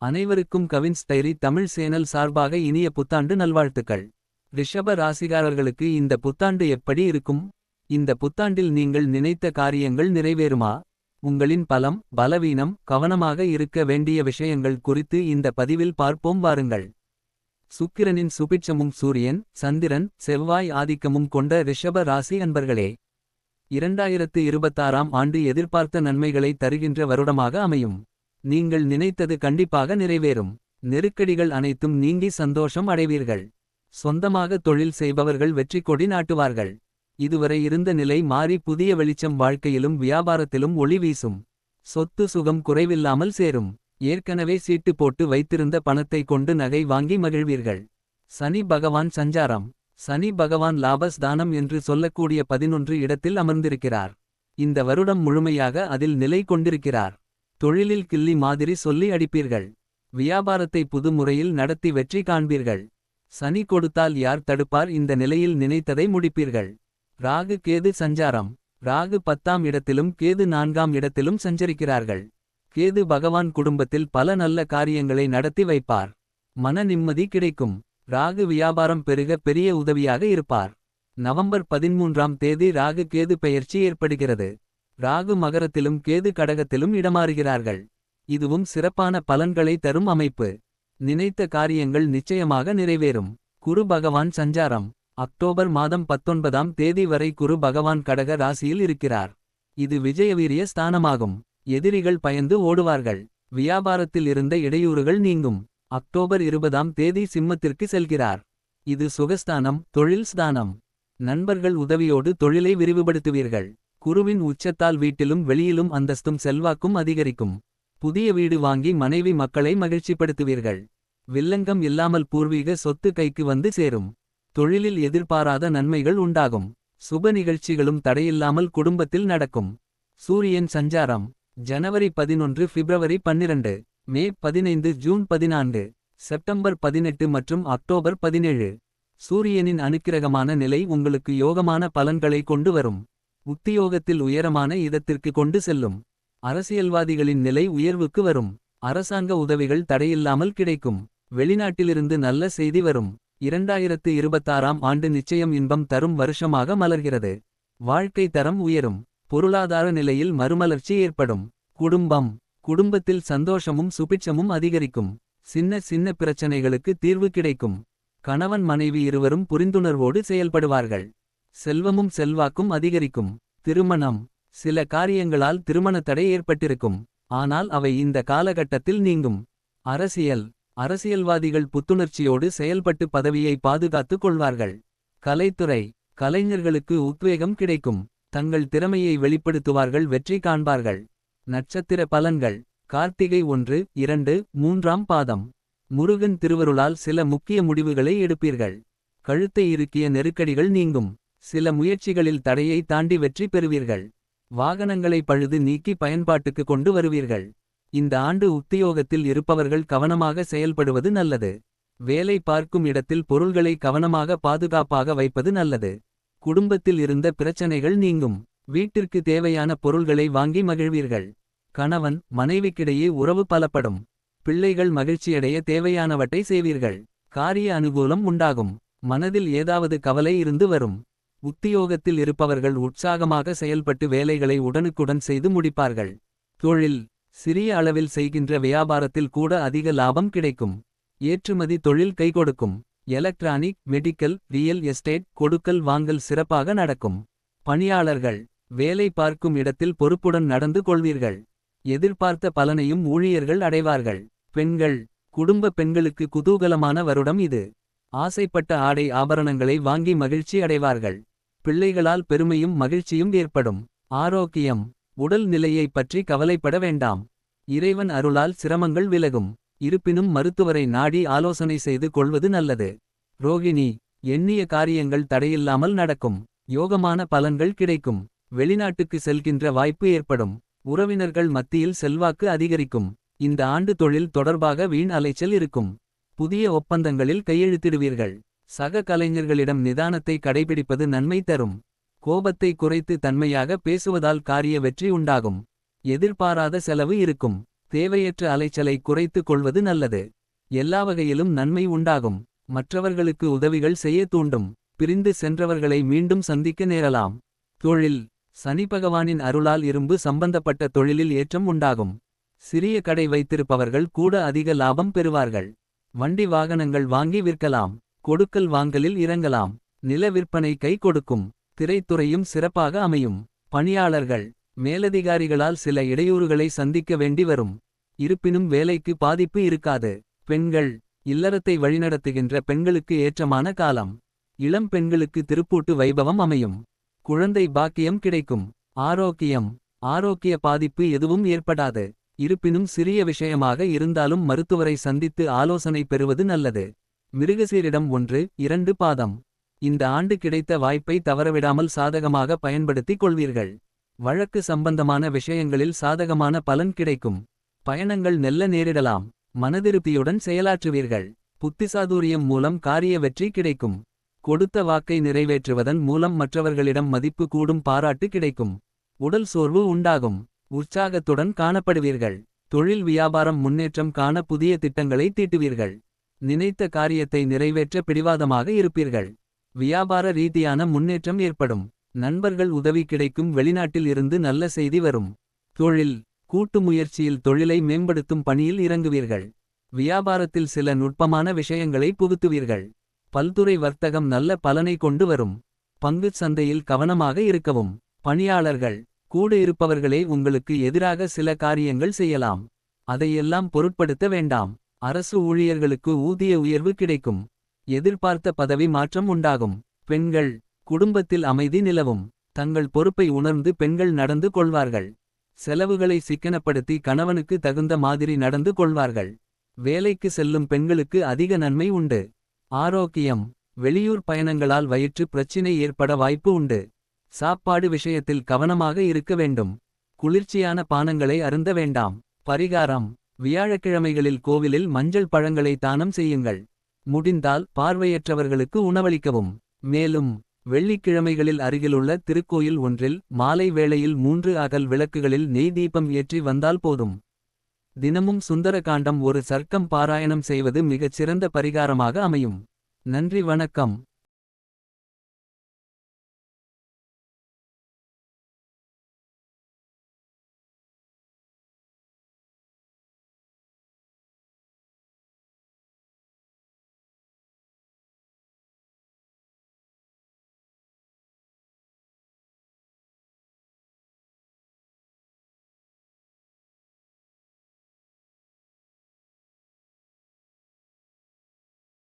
அனைவருக்கும் Cavin's diary Tamil channel சார்பாக இனிய புத்தாண்டு நல்வாழ்த்துக்கள். ரிஷப ராசிகாரர்களுக்கு இந்த புத்தாண்டு எப்படி இருக்கும்? இந்த புத்தாண்டில் நீங்கள் நினைத்த காரியங்கள் நிறைவேறுமா? உங்களின் பலம் பலவீனம் கவனமாக இருக்க வேண்டிய விஷயங்கள் குறித்து இந்த பதிவில் பார்ப்போம் வாருங்கள். சுக்கிரனின் சுபிட்சமும் சூரியன் சந்திரன் செவ்வாய் ஆதிக்கமும் கொண்ட ரிஷப ராசி அன்பர்களே. இரண்டாயிரத்து இருபத்தாறாம் ஆண்டு எதிர்பார்த்த நன்மைகளை தருகின்ற வருடமாக அமையும். நீங்கள் நினைத்தது கண்டிப்பாக நிறைவேறும். நெருக்கடிகள் அனைத்தும் நீங்கி சந்தோஷம் அடைவீர்கள். சொந்தமாக தொழில் செய்பவர்கள் வெற்றி கொடி நாட்டுவார்கள். இதுவரை இருந்த நிலை மாறி புதிய வெளிச்சம் வாழ்க்கையிலும் வியாபாரத்திலும் ஒளி வீசும். சொத்து சுகம் குறைவில்லாமல் சேரும். ஏற்கனவே சீட்டு போட்டு வைத்திருந்த பணத்தை கொண்டு நகை வாங்கி மகிழ்வீர்கள். சனி பகவான் சஞ்சாரம். சனி பகவான் லாபஸ் தானம் என்று சொல்லக்கூடிய பதினொன்று இடத்தில் அமர்ந்திருக்கிறார். இந்த வருடம் முழுமையாக அதில் நிலை கொண்டிருக்கிறார். தொழிலில் கிள்ளி மாதிரி சொல்லி அடிப்பீர்கள். வியாபாரத்தை புது முறையில் நடத்தி வெற்றி காண்பீர்கள். சனி கொடுத்தால் யார் தடுப்பார் இந்த நிலையில் நினைத்ததை முடிப்பீர்கள். ராகு கேது சஞ்சாரம். ராகு பத்தாம் இடத்திலும் கேது நான்காம் இடத்திலும் சஞ்சரிக்கிறார்கள். கேது பகவான் குடும்பத்தில் பல நல்ல காரியங்களை நடத்தி வைப்பார். மன நிம்மதி கிடைக்கும். ராகு வியாபாரம் பெருக பெரிய உதவியாக இருப்பார். நவம்பர் பதிமூன்றாம் தேதி ராகு கேது பெயர்ச்சி ஏற்படுகிறது. ராகு மகரத்திலும் கேது கடகத்திலும் இடமாறுகிறார்கள். இதுவும் சிறப்பான பலன்களை தரும் அமைப்பு. நினைத்த காரியங்கள் நிச்சயமாக நிறைவேறும். குரு பகவான் சஞ்சாரம். அக்டோபர் மாதம் பத்தொன்பதாம் தேதி வரை குரு பகவான் கடக ராசியில் இருக்கிறார். இது விஜயவீரிய ஸ்தானமாகும். எதிரிகள் பயந்து ஓடுவார்கள். வியாபாரத்தில் இருந்த இடையூறுகள் நீங்கும். அக்டோபர் இருபதாம் தேதி சிம்மத்திற்கு செல்கிறார். இது சுகஸ்தானம் தொழில் ஸ்தானம். நண்பர்கள் உதவியோடு தொழிலை விரிவுபடுத்துவீர்கள். குருவின் உச்சத்தால் வீட்டிலும் வெளியிலும் அந்தஸ்தும் செல்வாக்கும் அதிகரிக்கும். புதிய வீடு வாங்கி மனைவி மக்களை மகிழ்ச்சிப்படுத்துவீர்கள். வில்லங்கம் இல்லாமல் பூர்வீக சொத்து கைக்கு வந்து சேரும். தொழிலில் எதிர்பாராத நன்மைகள் உண்டாகும். சுப நிகழ்ச்சிகளும் தடையில்லாமல் குடும்பத்தில் நடக்கும். சூரியன் சஞ்சாரம். ஜனவரி பதினொன்று பிப்ரவரி பன்னிரண்டு. மே பதினைந்து ஜூன் பதினான்கு. செப்டம்பர் பதினெட்டு மற்றும் அக்டோபர் பதினேழு. சூரியனின் அனுக்கிரகமான நிலை உங்களுக்கு யோகமான பலன்களை கொண்டு வரும். உத்தியோகத்தில் உயரமான இடத்திற்கு கொண்டு செல்லும். அரசியல்வாதிகளின் நிலை உயர்வுக்கு வரும். அரசாங்க உதவிகள் தடையில்லாமல் கிடைக்கும். வெளிநாட்டிலிருந்து நல்ல செய்தி வரும். இரண்டாயிரத்து இருபத்தாறாம் ஆண்டு நிச்சயம் இன்பம் தரும் வருஷமாக மலர்கிறது. வாழ்க்கை தரம் உயரும். பொருளாதார நிலையில் மறுமலர்ச்சி ஏற்படும். குடும்பம். குடும்பத்தில் சந்தோஷமும் சுபிட்சமும் அதிகரிக்கும். சின்ன சின்ன பிரச்சனைகளுக்கு தீர்வு கிடைக்கும். கணவன் மனைவி இருவரும் புரிந்துணர்வோடு செயல்படுவார்கள். செல்வமும் செல்வாக்கும் அதிகரிக்கும். திருமணம். சில காரியங்களால் திருமண தடை ஏற்பட்டிருக்கும். ஆனால் அவை இந்த காலகட்டத்தில் நீங்கும். அரசியல். அரசியல்வாதிகள் புத்துணர்ச்சியோடு செயல்பட்டு பதவியை பாதுகாத்துக் கொள்வார்கள். கலைத்துறை. கலைஞர்களுக்கு உத்வேகம் கிடைக்கும். தங்கள் திறமையை வெளிப்படுத்துவார்கள் வெற்றி காண்பார்கள். நட்சத்திர பலன்கள். கார்த்திகை ஒன்று இரண்டு மூன்றாம் பாதம். முருகன் திருவருளால் சில முக்கிய முடிவுகளை எடுப்பீர்கள். கழுத்தை இறுக்கிய நெருக்கடிகள் நீங்கும். சில முயற்சிகளில் தடையை தாண்டி வெற்றி பெறுவீர்கள். வாகனங்களை பழுது நீக்கி பயன்பாட்டுக்கு கொண்டு வருவீர்கள். இந்த ஆண்டு உத்தியோகத்தில் இருப்பவர்கள் கவனமாக செயல்படுவது நல்லது. வேலை பார்க்கும் இடத்தில் பொருள்களை கவனமாக பாதுகாப்பாக வைப்பது நல்லது. குடும்பத்தில் இருந்த பிரச்சனைகள் நீங்கும். வீட்டிற்கு தேவையான பொருள்களை வாங்கி மகிழ்வீர்கள். கணவன் மனைவிக்கிடையே உறவு பலப்படும். பிள்ளைகள் மகிழ்ச்சியடைய தேவையானவற்றை செய்வீர்கள். காரிய அனுகூலம் உண்டாகும். மனதில் ஏதாவது கவலை இருந்து வரும். உத்தியோகத்தில் இருப்பவர்கள் உற்சாகமாக செயல்பட்டு வேலைகளை உடனுக்குடன் செய்து முடிப்பார்கள். தொழில் சிறிய அளவில் செய்கின்ற வியாபாரத்தில் கூட அதிக லாபம் கிடைக்கும். ஏற்றுமதி தொழில் கைகொடுக்கும் எலக்ட்ரானிக் மெடிக்கல் ரியல் எஸ்டேட் கொடுக்கல் வாங்கல் சிறப்பாக நடக்கும். பணியாளர்கள் வேலை பார்க்கும் இடத்தில் பொறுப்புடன் நடந்து கொள்வீர்கள். எதிர்பார்த்த பலனையும் ஊழியர்கள் அடைவார்கள். பெண்கள் குடும்ப பெண்களுக்கு குதூகலமான வருடம் இது. ஆசைப்பட்ட ஆடை ஆபரணங்களை வாங்கி மகிழ்ச்சி அடைவார்கள். பிள்ளைகளால் பெருமையும் மகிழ்ச்சியும் ஏற்படும். ஆரோக்கியம். உடல் நிலையை பற்றி கவலைப்பட வேண்டாம். இறைவன் அருளால் சிரமங்கள் விலகும். இருப்பினும் மருத்துவரை நாடி ஆலோசனை செய்து கொள்வது நல்லது. ரோகிணி. எண்ணிய காரியங்கள் தடையில்லாமல் நடக்கும். யோகமான பலன்கள் கிடைக்கும். வெளிநாட்டுக்கு செல்கின்ற வாய்ப்பு ஏற்படும். உறவினர்கள் மத்தியில் செல்வாக்கு அதிகரிக்கும். இந்த ஆண்டு தொழில் தொடர்பாக வீண் அலைச்சல் இருக்கும். புதிய ஒப்பந்தங்களில் கையெழுத்திடுவீர்கள். சக கலைஞர்களிடம் நிதானத்தை கடைபிடிப்பது நன்மை தரும். கோபத்தை குறைத்து தன்மையாக பேசுவதால் காரிய வெற்றி உண்டாகும். எதிர்பாராத செலவு இருக்கும். தேவையற்ற அலைச்சலை குறைத்துக் கொள்வது நல்லது. எல்லா வகையிலும் நன்மை உண்டாகும். மற்றவர்களுக்கு உதவிகள் செய்ய தூண்டும். பிரிந்து சென்றவர்களை மீண்டும் சந்திக்க நேரலாம். தொழில். சனி பகவானின் அருளால் இரும்பு சம்பந்தப்பட்ட தொழிலில் ஏற்றம் உண்டாகும். சிறிய கடை வைத்திருப்பவர்கள் கூட அதிக லாபம் பெறுவார்கள். வண்டி வாகனங்கள் வாங்கி விற்கலாம். கொடுக்கல் வாங்கலில் இறங்கலாம். நில விற்பனை கை கொடுக்கும். திரைத்துறையும் சிறப்பாக அமையும். பணியாளர்கள் மேலதிகாரிகளால் சில இடையூறுகளை சந்திக்க வேண்டி வரும். இருப்பினும் வேலைக்கு பாதிப்பு இருக்காது. பெண்கள் இல்லறத்தை வழிநடத்துகின்ற பெண்களுக்கு ஏற்றமான காலம். இளம் பெண்களுக்கு திருப்பூட்டு வைபவம் அமையும். குழந்தை பாக்கியம் கிடைக்கும். ஆரோக்கியம் ஆரோக்கிய பாதிப்பு எதுவும் ஏற்படாது. இருப்பினும் சிறிய விஷயமாக இருந்தாலும் மருத்துவரை சந்தித்து ஆலோசனை பெறுவது நல்லது. மிருகசீரிடம் ஒன்று இரண்டு பாதம். இந்த ஆண்டு கிடைத்த வாய்ப்பை தவறவிடாமல் சாதகமாக பயன்படுத்திக் கொள்வீர்கள். வழக்கு சம்பந்தமான விஷயங்களில் சாதகமான பலன் கிடைக்கும். பயணங்கள் நெல்ல நேரிடலாம். மனதிருப்தியுடன் செயலாற்றுவீர்கள். புத்திசாதுரியம் மூலம் காரிய வெற்றி கிடைக்கும். கொடுத்த வாக்கை நிறைவேற்றுவதன் மூலம் மற்றவர்களிடம் மதிப்பு கூடும் பாராட்டு கிடைக்கும். உடல் சோர்வு உண்டாகும். உற்சாகத்துடன் காணப்படுவீர்கள். தொழில் வியாபாரம் முன்னேற்றம் காண புதிய திட்டங்களை தீட்டுவீர்கள். நினைத்த காரியத்தை நிறைவேற்ற பிடிவாதமாக இருப்பீர்கள். வியாபார ரீதியான முன்னேற்றம் ஏற்படும். நண்பர்கள் உதவி கிடைக்கும். வெளிநாட்டில் இருந்து நல்ல செய்தி வரும். தொழில் கூட்டு முயற்சியில் தொழிலை மேம்படுத்தும் பணியில் இறங்குவீர்கள். வியாபாரத்தில் சில நுட்பமான விஷயங்களை புகுத்துவீர்கள். பல்துறை வர்த்தகம் நல்ல பலனை கொண்டு வரும். பங்குச் சந்தையில் கவனமாக இருக்கவும். பணியாளர்கள் கூட இருப்பவர்களே உங்களுக்கு எதிராக சில காரியங்கள் செய்யலாம். அதையெல்லாம் பொருட்படுத்த வேண்டாம். அரசு ஊழியர்களுக்கு ஊதிய உயர்வு கிடைக்கும். எதிர்பார்த்த பதவி மாற்றம் உண்டாகும். பெண்கள் குடும்பத்தில் அமைதி நிலவும். தங்கள் பொறுப்பை உணர்ந்து பெண்கள் நடந்து கொள்வார்கள். செலவுகளை சிக்கனப்படுத்தி கணவனுக்கு தகுந்த மாதிரி நடந்து கொள்வார்கள். வேலைக்கு செல்லும் பெண்களுக்கு அதிக நன்மை உண்டு. ஆரோக்கியம் வெளியூர் பயணங்களால் வயிற்று பிரச்சினை ஏற்பட வாய்ப்பு உண்டு. சாப்பாடு விஷயத்தில் கவனமாக இருக்க வேண்டும். குளிர்ச்சியான பானங்களை அருந்த வேண்டாம். பரிகாரம் வியாழக்கிழமைகளில் கோவிலில் மஞ்சள் பழங்களை தானம் செய்யுங்கள். முடிந்தால் பார்வையற்றவர்களுக்கு உணவளிக்கவும். மேலும் வெள்ளிக்கிழமைகளில் அருகிலுள்ள திருக்கோயில் ஒன்றில் மாலை வேளையில் மூன்று அகல் விளக்குகளில் நெய் தீபம் ஏற்றி வந்தால் போதும். தினமும் சுந்தரகாண்டம் ஒரு சர்க்கம் பாராயணம் செய்வது மிகச் சிறந்த பரிகாரமாக அமையும். நன்றி வணக்கம்.